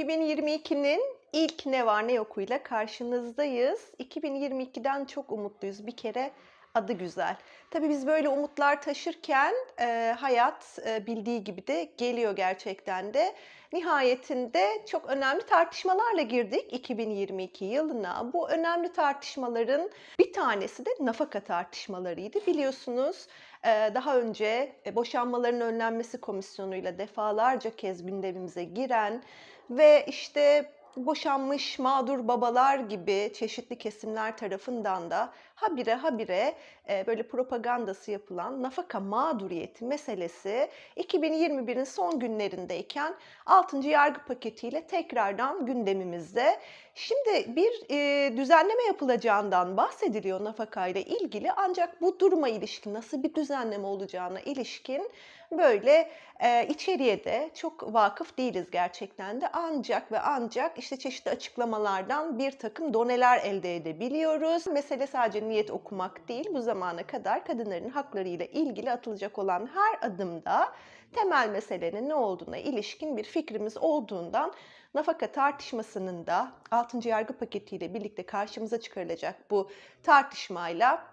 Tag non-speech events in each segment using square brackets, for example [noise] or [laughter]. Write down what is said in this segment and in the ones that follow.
2022'nin ilk Ne Var Ne Yok'uyla karşınızdayız. 2022'den çok umutluyuz. Bir kere adı güzel. Tabii biz böyle umutlar taşırken e, hayat e, bildiği gibi de geliyor gerçekten de. Nihayetinde çok önemli tartışmalarla girdik 2022 yılına. Bu önemli tartışmaların bir tanesi de nafaka tartışmalarıydı. Biliyorsunuz e, daha önce e, boşanmaların önlenmesi komisyonuyla defalarca kez gündemimize giren ve işte boşanmış mağdur babalar gibi çeşitli kesimler tarafından da habire habire e, böyle propagandası yapılan nafaka mağduriyeti meselesi 2021'in son günlerindeyken 6. yargı paketiyle tekrardan gündemimizde. Şimdi bir e, düzenleme yapılacağından bahsediliyor nafaka ile ilgili ancak bu duruma ilişkin nasıl bir düzenleme olacağına ilişkin böyle e, içeriye de çok vakıf değiliz gerçekten de ancak ve ancak işte çeşitli açıklamalardan bir takım doneler elde edebiliyoruz. Mesele sadece niyet okumak değil bu zamana kadar kadınların haklarıyla ilgili atılacak olan her adımda temel meselenin ne olduğuna ilişkin bir fikrimiz olduğundan nafaka tartışmasının da 6. yargı paketiyle birlikte karşımıza çıkarılacak bu tartışmayla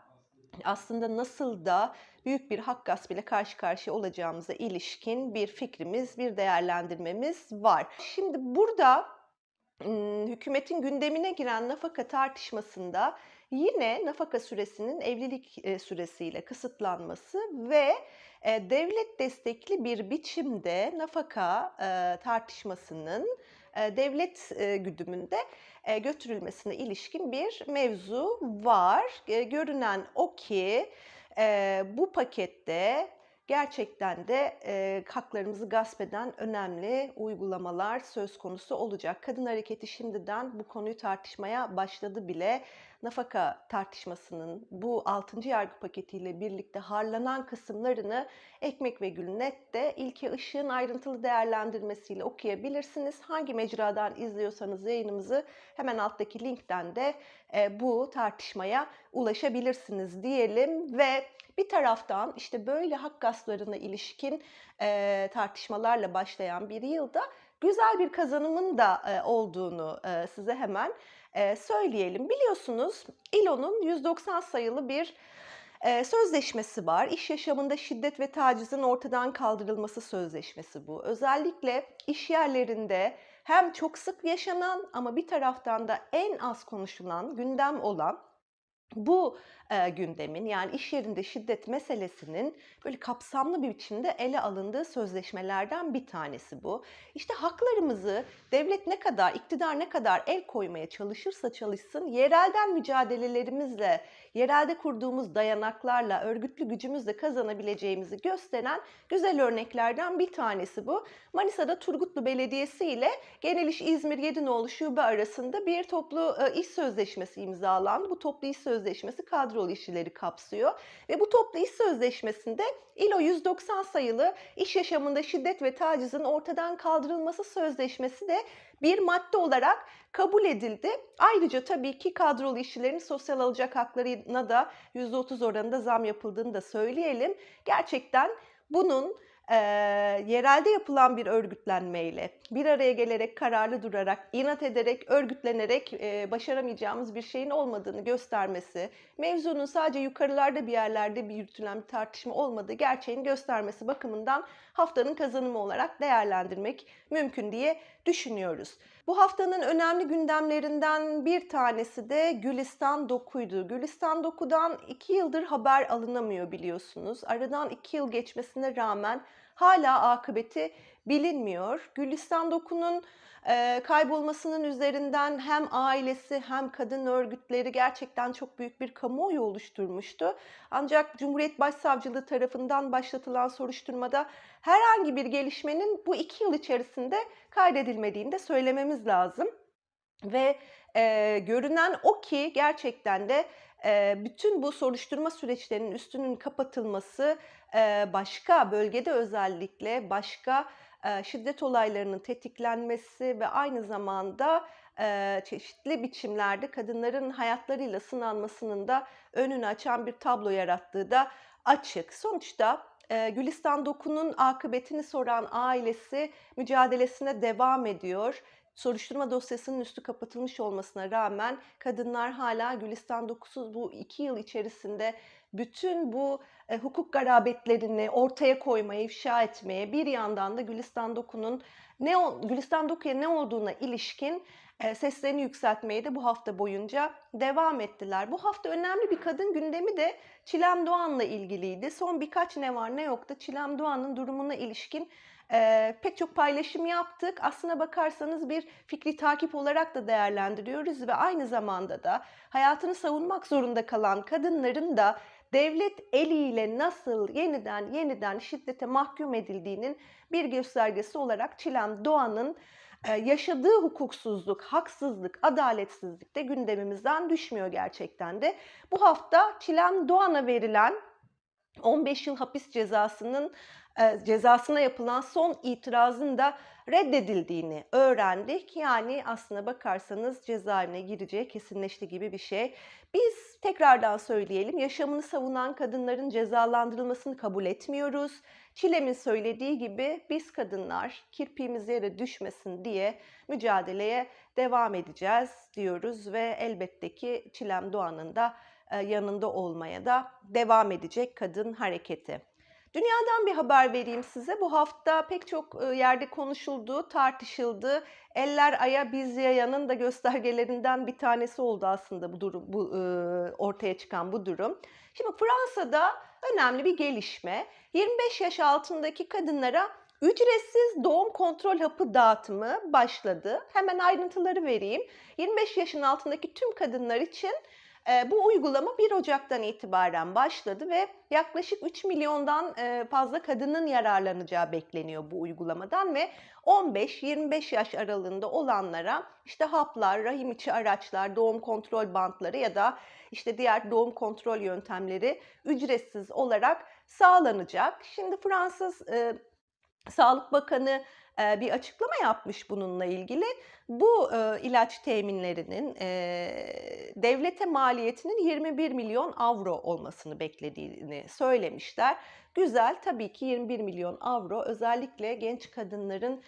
aslında nasıl da büyük bir hak gaspıyla karşı karşıya olacağımıza ilişkin bir fikrimiz, bir değerlendirmemiz var. Şimdi burada hükümetin gündemine giren nafaka tartışmasında yine nafaka süresinin evlilik süresiyle kısıtlanması ve devlet destekli bir biçimde nafaka tartışmasının devlet güdümünde götürülmesine ilişkin bir mevzu var. Görünen o ki bu pakette gerçekten de e, haklarımızı gasp eden önemli uygulamalar söz konusu olacak. Kadın hareketi şimdiden bu konuyu tartışmaya başladı bile. Nafaka tartışmasının bu 6. yargı paketiyle birlikte harlanan kısımlarını Ekmek ve Gülnet de İlke Işık'ın ayrıntılı değerlendirmesiyle okuyabilirsiniz. Hangi mecradan izliyorsanız yayınımızı hemen alttaki linkten de e, bu tartışmaya ulaşabilirsiniz diyelim ve bir taraftan işte böyle hak gasplarına ilişkin e, tartışmalarla başlayan bir yılda güzel bir kazanımın da e, olduğunu size hemen e, söyleyelim. Biliyorsunuz İLO'nun 190 sayılı bir e, sözleşmesi var. İş yaşamında şiddet ve tacizin ortadan kaldırılması sözleşmesi bu. Özellikle iş yerlerinde hem çok sık yaşanan ama bir taraftan da en az konuşulan, gündem olan bu e, gündemin yani iş yerinde şiddet meselesinin böyle kapsamlı bir biçimde ele alındığı sözleşmelerden bir tanesi bu. İşte haklarımızı devlet ne kadar, iktidar ne kadar el koymaya çalışırsa çalışsın yerelden mücadelelerimizle, yerelde kurduğumuz dayanaklarla, örgütlü gücümüzle kazanabileceğimizi gösteren güzel örneklerden bir tanesi bu. Manisa'da Turgutlu Belediyesi ile Genel İş İzmir Yedinoğlu Şube arasında bir toplu e, iş sözleşmesi imzalandı. Bu toplu iş sözleşmesi kadrolu işçileri kapsıyor ve bu toplu iş sözleşmesinde ILO 190 sayılı iş yaşamında şiddet ve tacizin ortadan kaldırılması sözleşmesi de bir madde olarak kabul edildi. Ayrıca tabii ki kadrolu işçilerin sosyal alacak haklarına da %30 oranında zam yapıldığını da söyleyelim. Gerçekten bunun e, yerelde yapılan bir örgütlenmeyle bir araya gelerek, kararlı durarak, inat ederek, örgütlenerek e, başaramayacağımız bir şeyin olmadığını göstermesi, mevzunun sadece yukarılarda bir yerlerde bir yürütülen bir tartışma olmadığı gerçeğini göstermesi bakımından haftanın kazanımı olarak değerlendirmek mümkün diye düşünüyoruz. Bu haftanın önemli gündemlerinden bir tanesi de Gülistan Doku'ydu. Gülistan Doku'dan iki yıldır haber alınamıyor biliyorsunuz. Aradan iki yıl geçmesine rağmen hala akıbeti bilinmiyor. Gülistan Doku'nun kaybolmasının üzerinden hem ailesi hem kadın örgütleri gerçekten çok büyük bir kamuoyu oluşturmuştu. Ancak Cumhuriyet Başsavcılığı tarafından başlatılan soruşturmada herhangi bir gelişmenin bu iki yıl içerisinde kaydedilmediğini de söylememiz lazım. Ve e, görünen o ki gerçekten de bütün bu soruşturma süreçlerinin üstünün kapatılması başka bölgede özellikle başka şiddet olaylarının tetiklenmesi ve aynı zamanda çeşitli biçimlerde kadınların hayatlarıyla sınanmasının da önünü açan bir tablo yarattığı da açık. Sonuçta Gülistan Doku'nun akıbetini soran ailesi mücadelesine devam ediyor. soruşturma dosyasının üstü kapatılmış olmasına rağmen kadınlar hala Gülistan Dokusuz bu iki yıl içerisinde bütün bu e, hukuk garabetlerini ortaya koymaya, ifşa etmeye, bir yandan da Gülistan Doku'nun ne Gülistan Doku'ya ne olduğuna ilişkin e, seslerini yükseltmeye de bu hafta boyunca devam ettiler. Bu hafta önemli bir kadın gündemi de Çilem Doğan'la ilgiliydi. Son birkaç ne var ne yok da Çilem Doğan'ın durumuna ilişkin e, pek çok paylaşım yaptık. Aslına bakarsanız bir fikri takip olarak da değerlendiriyoruz ve aynı zamanda da hayatını savunmak zorunda kalan kadınların da devlet eliyle nasıl yeniden yeniden şiddete mahkum edildiğinin bir göstergesi olarak Çilem Doğan'ın e, yaşadığı hukuksuzluk, haksızlık, adaletsizlik de gündemimizden düşmüyor gerçekten de. Bu hafta Çilem Doğan'a verilen 15 yıl hapis cezasının cezasına yapılan son itirazın da reddedildiğini öğrendik. Yani aslına bakarsanız cezaevine gireceği kesinleşti gibi bir şey. Biz tekrardan söyleyelim yaşamını savunan kadınların cezalandırılmasını kabul etmiyoruz. Çilem'in söylediği gibi biz kadınlar kirpiğimiz yere düşmesin diye mücadeleye devam edeceğiz diyoruz ve elbette ki Çilem Doğan'ın da e, yanında olmaya da devam edecek kadın hareketi. Dünyadan bir haber vereyim size. Bu hafta pek çok yerde konuşuldu, tartışıldı. Eller aya biz yayanın da göstergelerinden bir tanesi oldu aslında bu durum, bu ortaya çıkan bu durum. Şimdi Fransa'da önemli bir gelişme. 25 yaş altındaki kadınlara ücretsiz doğum kontrol hapı dağıtımı başladı. Hemen ayrıntıları vereyim. 25 yaşın altındaki tüm kadınlar için bu uygulama 1 Ocak'tan itibaren başladı ve yaklaşık 3 milyondan e, fazla kadının yararlanacağı bekleniyor bu uygulamadan ve 15-25 yaş aralığında olanlara işte haplar, rahim içi araçlar, doğum kontrol bantları ya da işte diğer doğum kontrol yöntemleri ücretsiz olarak sağlanacak. Şimdi Fransız e, Sağlık Bakanı bir açıklama yapmış bununla ilgili. Bu ilaç teminlerinin devlete maliyetinin 21 milyon avro olmasını beklediğini söylemişler. Güzel tabii ki 21 milyon avro özellikle genç kadınların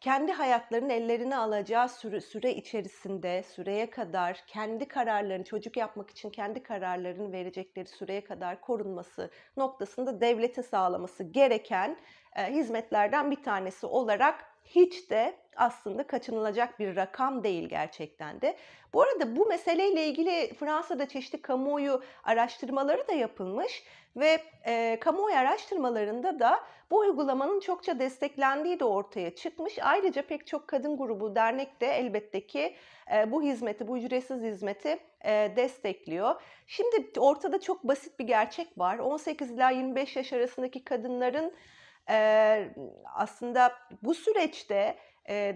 kendi hayatlarının ellerine alacağı süre, süre içerisinde, süreye kadar kendi kararlarını, çocuk yapmak için kendi kararlarını verecekleri süreye kadar korunması noktasında devletin sağlaması gereken e, hizmetlerden bir tanesi olarak hiç de aslında kaçınılacak bir rakam değil gerçekten de. Bu arada bu meseleyle ilgili Fransa'da çeşitli kamuoyu araştırmaları da yapılmış ve e, kamuoyu araştırmalarında da bu uygulamanın çokça desteklendiği de ortaya çıkmış. Ayrıca pek çok kadın grubu, dernek de elbette ki e, bu hizmeti, bu ücretsiz hizmeti e, destekliyor. Şimdi ortada çok basit bir gerçek var. 18 ila 25 yaş arasındaki kadınların e, aslında bu süreçte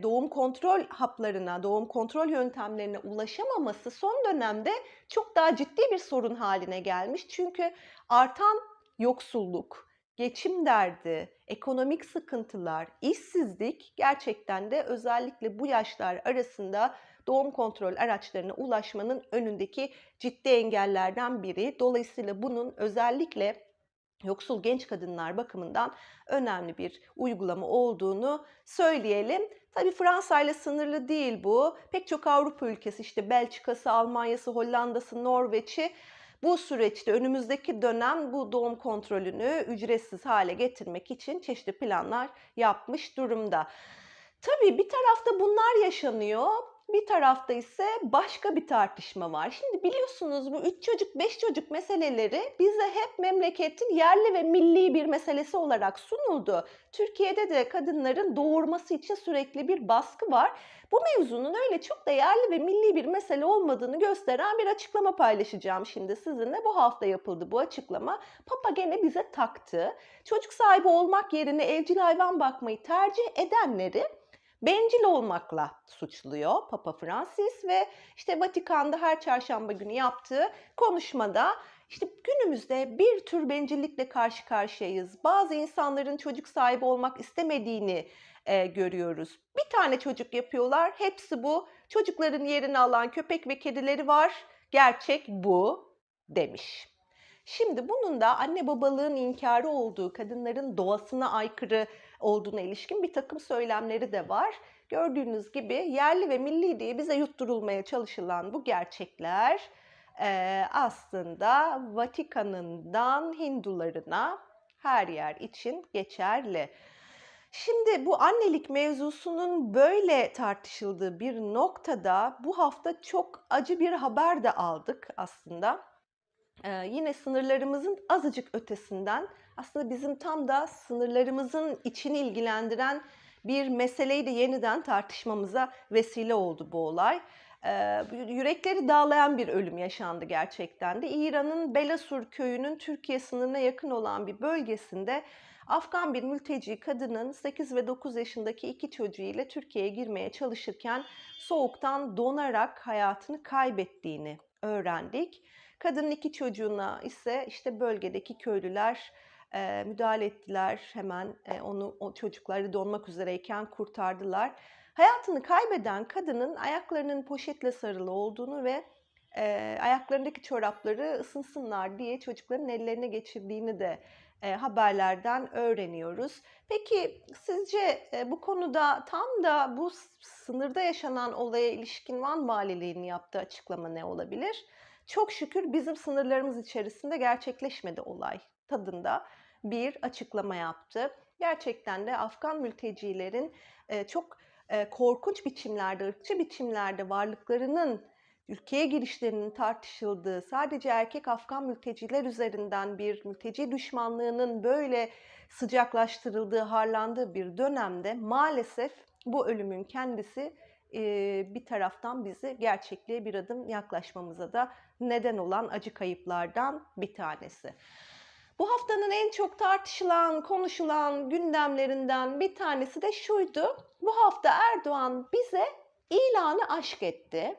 doğum kontrol haplarına, doğum kontrol yöntemlerine ulaşamaması son dönemde çok daha ciddi bir sorun haline gelmiş. Çünkü artan yoksulluk, geçim derdi, ekonomik sıkıntılar, işsizlik gerçekten de özellikle bu yaşlar arasında doğum kontrol araçlarına ulaşmanın önündeki ciddi engellerden biri. Dolayısıyla bunun özellikle yoksul genç kadınlar bakımından önemli bir uygulama olduğunu söyleyelim. Tabii Fransa ile sınırlı değil bu. Pek çok Avrupa ülkesi işte Belçika'sı, Almanya'sı, Hollanda'sı, Norveç'i bu süreçte önümüzdeki dönem bu doğum kontrolünü ücretsiz hale getirmek için çeşitli planlar yapmış durumda. Tabii bir tarafta bunlar yaşanıyor. Bir tarafta ise başka bir tartışma var. Şimdi biliyorsunuz bu üç çocuk, beş çocuk meseleleri bize hep memleketin yerli ve milli bir meselesi olarak sunuldu. Türkiye'de de kadınların doğurması için sürekli bir baskı var. Bu mevzunun öyle çok da yerli ve milli bir mesele olmadığını gösteren bir açıklama paylaşacağım şimdi sizinle. Bu hafta yapıldı bu açıklama. Papa gene bize taktı. Çocuk sahibi olmak yerine evcil hayvan bakmayı tercih edenleri bencil olmakla suçluyor Papa Francis ve işte Vatikan'da her çarşamba günü yaptığı konuşmada işte günümüzde bir tür bencillikle karşı karşıyayız. Bazı insanların çocuk sahibi olmak istemediğini e, görüyoruz. Bir tane çocuk yapıyorlar. Hepsi bu. Çocukların yerini alan köpek ve kedileri var. Gerçek bu demiş. Şimdi bunun da anne babalığın inkarı olduğu, kadınların doğasına aykırı olduğuna ilişkin bir takım söylemleri de var. Gördüğünüz gibi yerli ve milli diye bize yutturulmaya çalışılan bu gerçekler eee, aslında Vatikan'ından Hindularına her yer için geçerli. Şimdi bu annelik mevzusunun böyle tartışıldığı bir noktada bu hafta çok acı bir haber de aldık aslında. Ee, yine sınırlarımızın azıcık ötesinden aslında bizim tam da sınırlarımızın içini ilgilendiren bir meseleyi de yeniden tartışmamıza vesile oldu bu olay. Ee, yürekleri dağlayan bir ölüm yaşandı gerçekten de. İran'ın Belasur köyünün Türkiye sınırına yakın olan bir bölgesinde Afgan bir mülteci kadının 8 ve 9 yaşındaki iki çocuğuyla Türkiye'ye girmeye çalışırken soğuktan donarak hayatını kaybettiğini öğrendik. Kadının iki çocuğuna ise işte bölgedeki köylüler e, müdahale ettiler. Hemen e, onu o çocukları donmak üzereyken kurtardılar. Hayatını kaybeden kadının ayaklarının poşetle sarılı olduğunu ve e, ayaklarındaki çorapları ısınsınlar diye çocukların ellerine geçirdiğini de e, haberlerden öğreniyoruz. Peki sizce e, bu konuda tam da bu sınırda yaşanan olaya ilişkin Van Valiliğinin yaptığı açıklama ne olabilir? Çok şükür bizim sınırlarımız içerisinde gerçekleşmedi olay tadında bir açıklama yaptı. Gerçekten de Afgan mültecilerin e, çok e, korkunç biçimlerde, ırkçı biçimlerde varlıklarının ülkeye girişlerinin tartışıldığı, sadece erkek Afgan mülteciler üzerinden bir mülteci düşmanlığının böyle sıcaklaştırıldığı, harlandığı bir dönemde maalesef bu ölümün kendisi e, bir taraftan bizi gerçekliğe bir adım yaklaşmamıza da neden olan acı kayıplardan bir tanesi. Bu haftanın en çok tartışılan, konuşulan gündemlerinden bir tanesi de şuydu. Bu hafta Erdoğan bize ilanı aşk etti.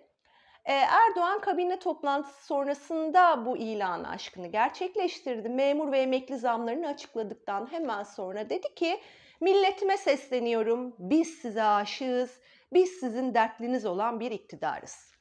Ee, Erdoğan kabine toplantısı sonrasında bu ilanı aşkını gerçekleştirdi. Memur ve emekli zamlarını açıkladıktan hemen sonra dedi ki milletime sesleniyorum biz size aşığız, biz sizin dertliniz olan bir iktidarız.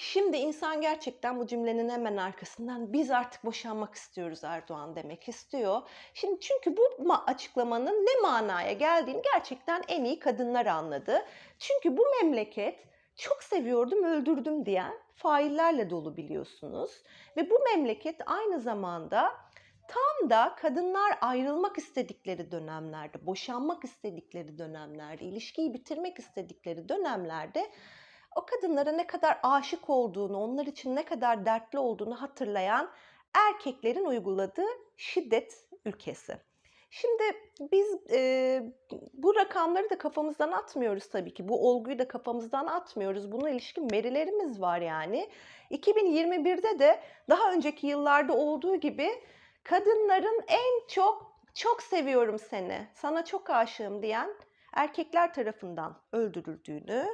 Şimdi insan gerçekten bu cümlenin hemen arkasından biz artık boşanmak istiyoruz Erdoğan demek istiyor. Şimdi çünkü bu açıklamanın ne manaya geldiğini gerçekten en iyi kadınlar anladı. Çünkü bu memleket çok seviyordum öldürdüm diyen faillerle dolu biliyorsunuz. Ve bu memleket aynı zamanda tam da kadınlar ayrılmak istedikleri dönemlerde, boşanmak istedikleri dönemlerde, ilişkiyi bitirmek istedikleri dönemlerde o kadınlara ne kadar aşık olduğunu, onlar için ne kadar dertli olduğunu hatırlayan erkeklerin uyguladığı şiddet ülkesi. Şimdi biz e, bu rakamları da kafamızdan atmıyoruz tabii ki. Bu olguyu da kafamızdan atmıyoruz. Buna ilişkin verilerimiz var yani. 2021'de de daha önceki yıllarda olduğu gibi kadınların en çok çok seviyorum seni, sana çok aşığım diyen erkekler tarafından öldürüldüğünü,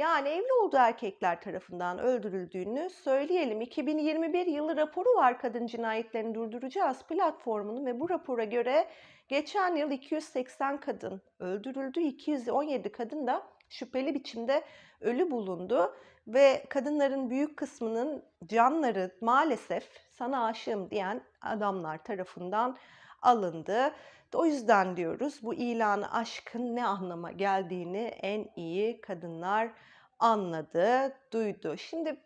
yani evli olduğu erkekler tarafından öldürüldüğünü söyleyelim. 2021 yılı raporu var Kadın Cinayetlerini Durduracağız platformunun ve bu rapora göre geçen yıl 280 kadın öldürüldü, 217 kadın da şüpheli biçimde ölü bulundu ve kadınların büyük kısmının canları maalesef sana aşığım diyen adamlar tarafından alındı. O yüzden diyoruz bu ilanı aşkın ne anlama geldiğini en iyi kadınlar anladı, duydu. Şimdi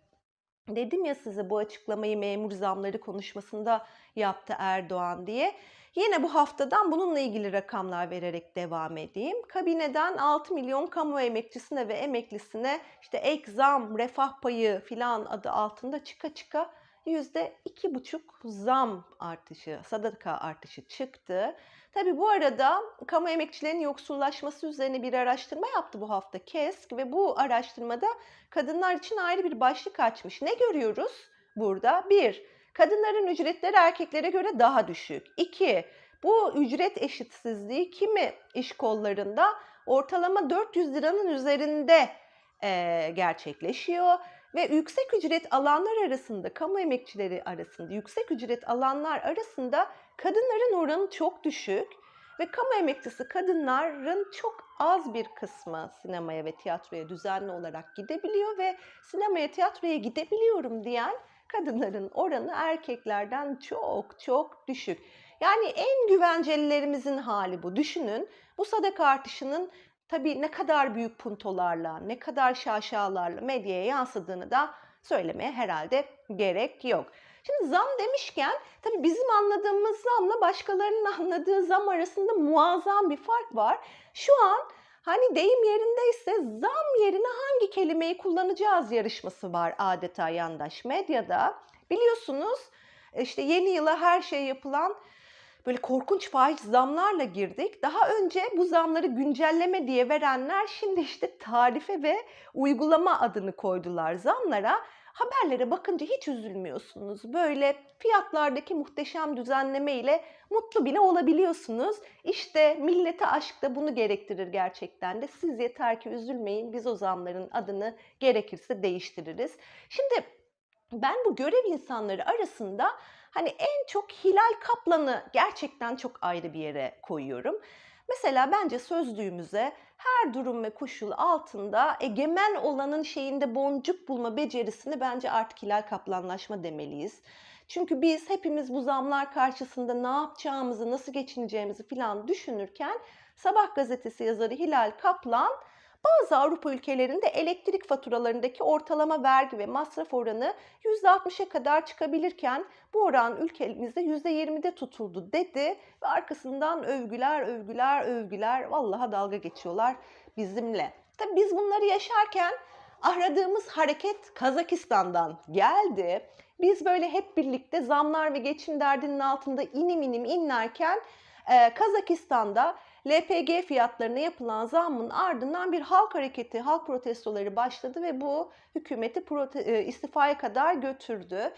dedim ya size bu açıklamayı memur zamları konuşmasında yaptı Erdoğan diye. Yine bu haftadan bununla ilgili rakamlar vererek devam edeyim. Kabineden 6 milyon kamu emekçisine ve emeklisine işte ek zam, refah payı filan adı altında çıka çıka %2,5 zam artışı, sadaka artışı çıktı. Tabi bu arada kamu emekçilerinin yoksullaşması üzerine bir araştırma yaptı bu hafta KESK ve bu araştırmada kadınlar için ayrı bir başlık açmış. Ne görüyoruz burada? Bir, kadınların ücretleri erkeklere göre daha düşük. İki, bu ücret eşitsizliği kimi iş kollarında ortalama 400 liranın üzerinde e, gerçekleşiyor ve yüksek ücret alanlar arasında, kamu emekçileri arasında, yüksek ücret alanlar arasında kadınların oranı çok düşük ve kamu emekçisi kadınların çok az bir kısmı sinemaya ve tiyatroya düzenli olarak gidebiliyor ve sinemaya, tiyatroya gidebiliyorum diyen kadınların oranı erkeklerden çok çok düşük. Yani en güvencelilerimizin hali bu. Düşünün bu sadaka artışının tabii ne kadar büyük puntolarla, ne kadar şaşalarla medyaya yansıdığını da söylemeye herhalde gerek yok. Şimdi zam demişken tabii bizim anladığımız zamla başkalarının [laughs] anladığı zam arasında muazzam bir fark var. Şu an hani deyim yerindeyse zam yerine hangi kelimeyi kullanacağız yarışması var adeta yandaş medyada. Biliyorsunuz işte yeni yıla her şey yapılan böyle korkunç faiz zamlarla girdik. Daha önce bu zamları güncelleme diye verenler şimdi işte tarife ve uygulama adını koydular zamlara. Haberlere bakınca hiç üzülmüyorsunuz. Böyle fiyatlardaki muhteşem düzenleme ile mutlu bile olabiliyorsunuz. İşte millete aşk da bunu gerektirir gerçekten de. Siz yeter ki üzülmeyin. Biz o zamların adını gerekirse değiştiririz. Şimdi ben bu görev insanları arasında hani en çok Hilal Kaplan'ı gerçekten çok ayrı bir yere koyuyorum. Mesela bence sözlüğümüze her durum ve koşul altında egemen olanın şeyinde boncuk bulma becerisini bence artık Hilal Kaplanlaşma demeliyiz. Çünkü biz hepimiz bu zamlar karşısında ne yapacağımızı, nasıl geçineceğimizi falan düşünürken Sabah gazetesi yazarı Hilal Kaplan bazı Avrupa ülkelerinde elektrik faturalarındaki ortalama vergi ve masraf oranı %60'a kadar çıkabilirken bu oran ülkemizde %20'de tutuldu dedi ve arkasından övgüler, övgüler, övgüler vallaha dalga geçiyorlar bizimle. Tabii biz bunları yaşarken aradığımız hareket Kazakistan'dan geldi. Biz böyle hep birlikte zamlar ve geçim derdinin altında inim inim inlerken Kazakistan'da LPG fiyatlarına yapılan zammın ardından bir halk hareketi, halk protestoları başladı ve bu hükümeti prote- istifaya kadar götürdü.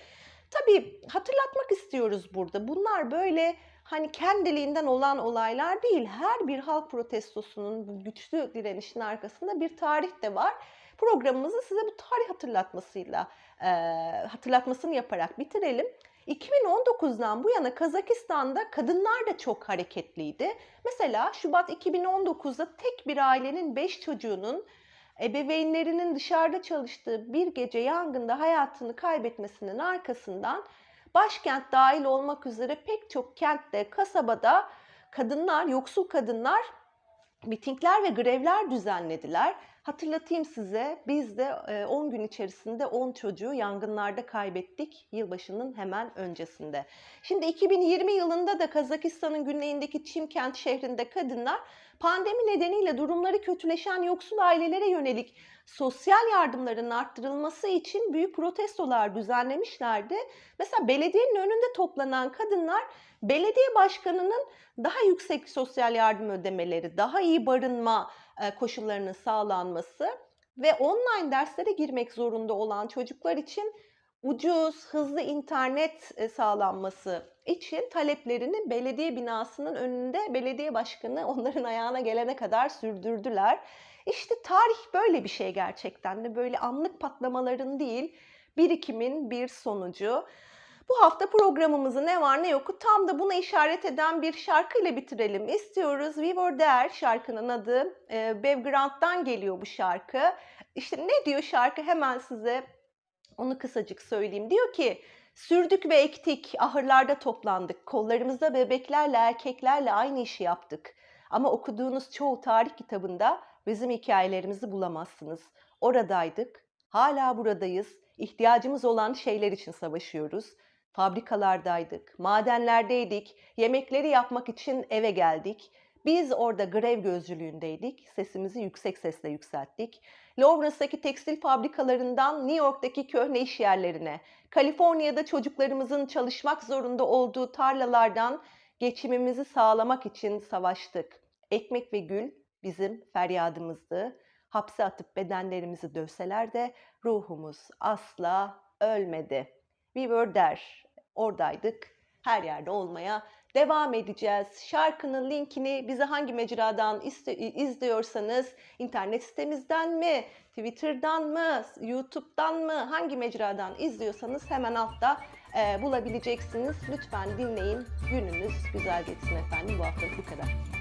Tabii hatırlatmak istiyoruz burada. Bunlar böyle hani kendiliğinden olan olaylar değil. Her bir halk protestosunun bu güçlü direnişin arkasında bir tarih de var. Programımızı size bu tarih hatırlatmasıyla e, hatırlatmasını yaparak bitirelim. 2019'dan bu yana Kazakistan'da kadınlar da çok hareketliydi. Mesela Şubat 2019'da tek bir ailenin 5 çocuğunun ebeveynlerinin dışarıda çalıştığı bir gece yangında hayatını kaybetmesinin arkasından başkent dahil olmak üzere pek çok kentte, kasabada kadınlar, yoksul kadınlar mitingler ve grevler düzenlediler. Hatırlatayım size biz de 10 gün içerisinde 10 çocuğu yangınlarda kaybettik yılbaşının hemen öncesinde. Şimdi 2020 yılında da Kazakistan'ın güneyindeki Çimkent şehrinde kadınlar pandemi nedeniyle durumları kötüleşen yoksul ailelere yönelik sosyal yardımların arttırılması için büyük protestolar düzenlemişlerdi. Mesela belediyenin önünde toplanan kadınlar belediye başkanının daha yüksek sosyal yardım ödemeleri, daha iyi barınma koşullarının sağlanması ve online derslere girmek zorunda olan çocuklar için ucuz, hızlı internet sağlanması için taleplerini belediye binasının önünde belediye başkanı [laughs] onların ayağına gelene kadar sürdürdüler. İşte tarih böyle bir şey gerçekten de böyle anlık patlamaların değil birikimin bir sonucu. Bu hafta programımızı ne var ne yoku tam da buna işaret eden bir şarkıyla bitirelim istiyoruz. We Were There şarkının adı. E, Background'dan geliyor bu şarkı. İşte ne diyor şarkı hemen size onu kısacık söyleyeyim. Diyor ki sürdük ve ektik, ahırlarda toplandık. Kollarımızda bebeklerle erkeklerle aynı işi yaptık. Ama okuduğunuz çoğu tarih kitabında bizim hikayelerimizi bulamazsınız. Oradaydık, hala buradayız. İhtiyacımız olan şeyler için savaşıyoruz. Fabrikalardaydık, madenlerdeydik, yemekleri yapmak için eve geldik. Biz orada grev gözcülüğündeydik, sesimizi yüksek sesle yükselttik. Lawrence'daki tekstil fabrikalarından New York'taki köhne iş yerlerine, Kaliforniya'da çocuklarımızın çalışmak zorunda olduğu tarlalardan geçimimizi sağlamak için savaştık. Ekmek ve gül bizim feryadımızdı. Hapse atıp bedenlerimizi dövseler de ruhumuz asla ölmedi. We were there. Oradaydık. Her yerde olmaya devam edeceğiz. Şarkının linkini bize hangi mecradan izliyorsanız internet sitemizden mi, Twitter'dan mı, YouTube'dan mı hangi mecradan izliyorsanız hemen altta e, bulabileceksiniz. Lütfen dinleyin. Gününüz güzel geçsin efendim. Bu hafta bu kadar.